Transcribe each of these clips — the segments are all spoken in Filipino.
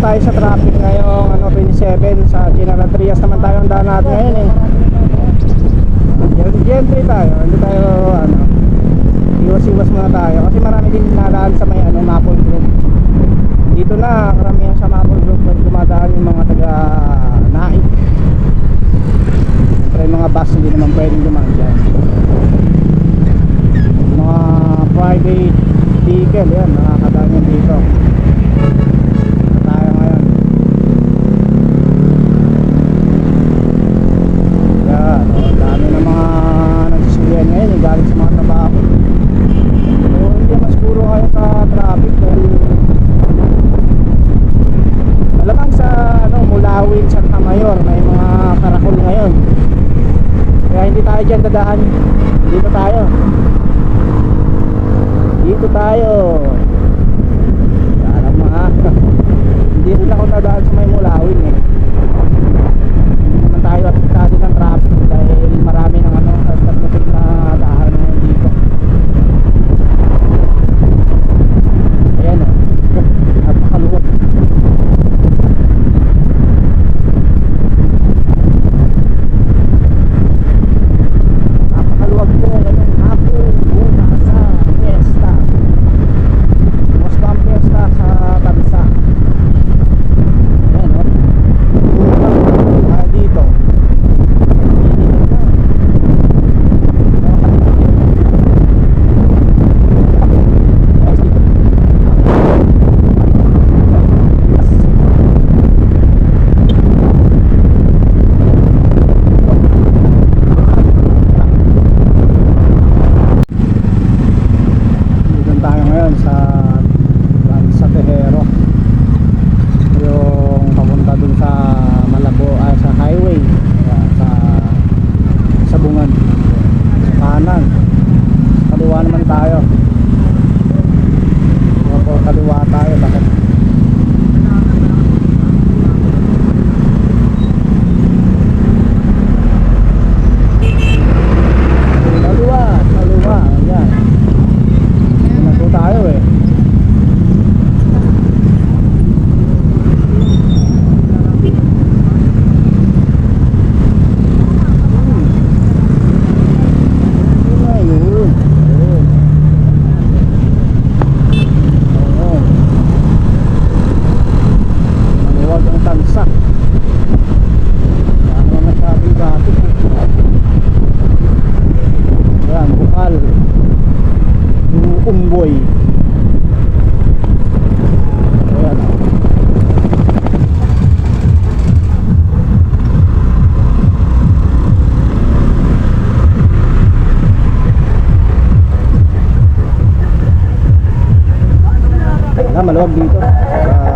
tayo sa traffic ngayong ano, 27 sa General Trias naman tayo ang daan natin ngayon eh. Gentry tayo. Hindi tayo ano iwas-iwas muna tayo. Kasi marami din nadaan sa may ano, Maple Group. Dito na karamihan sa Maple Group dumadaan yung mga taga naik. Siyempre yung mga bus hindi naman pwedeng dumaan dyan. Mga private vehicle yan nakakadaan yan dito. dito tayo. Dito tayo. Sarap mga hindi rin ako nadaan sa may mulawin eh. Hindi naman tayo at tayo na Nakakuha naman tayo. baboy ayan o ayan na maluwag dito. Ah.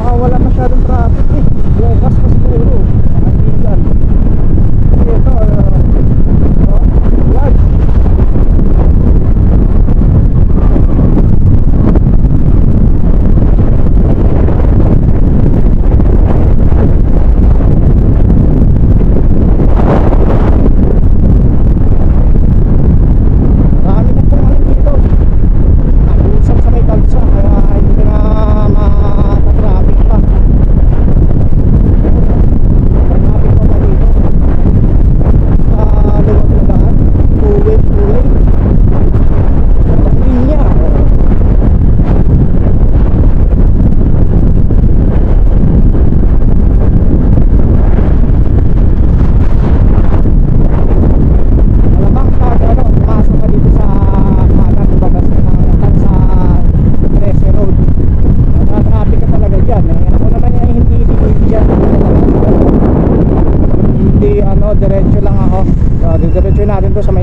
Oh, wala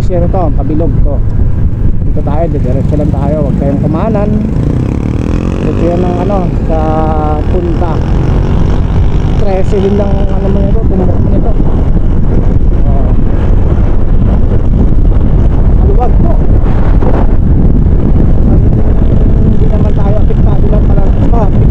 natin to to, pabilog to. Dito tayo, diretso lang tayo, huwag kayong kumanan. Diretso yan ng ano, sa punta. 13 din lang ang ano mo nito, tumbok mo nito. Oh. Maluwag po. Hindi naman tayo apektado lang pala sa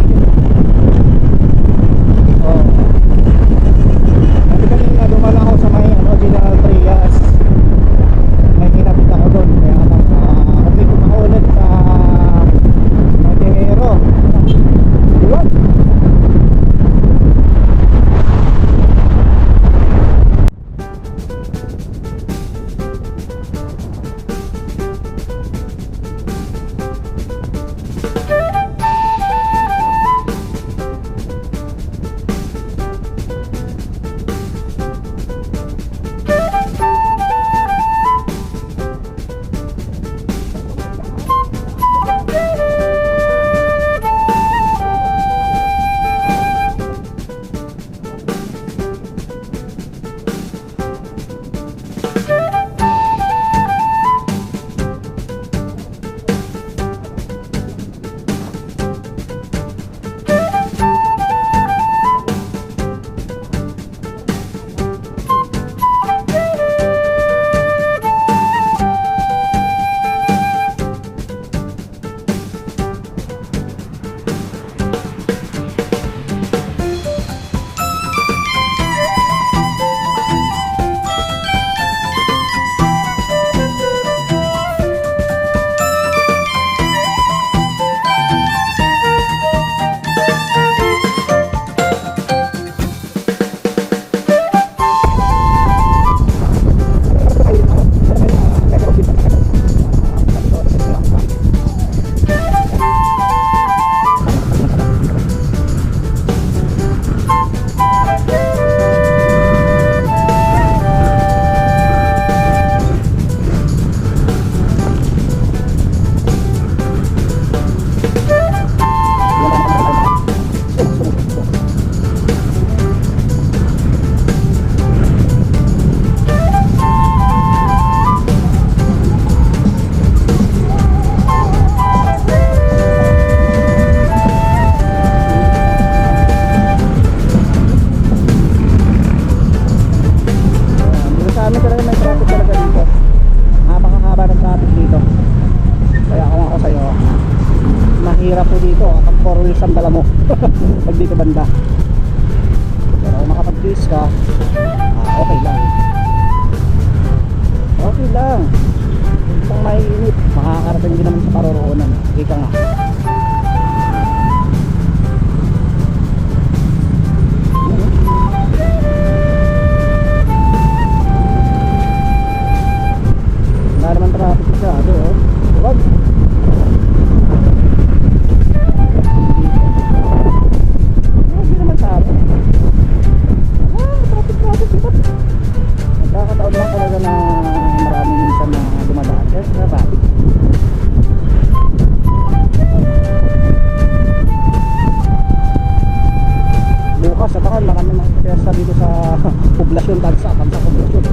mahirap po dito. Kapag four wheels ang dala mo. Pag dito banda. Pero kung makapag-twist ka, ah, okay lang. Okay lang. Isang maiinit. Makakarating din naman sa paroroonan. Ika nga. dito sa poblasyon, tansa, tansa poblasyon.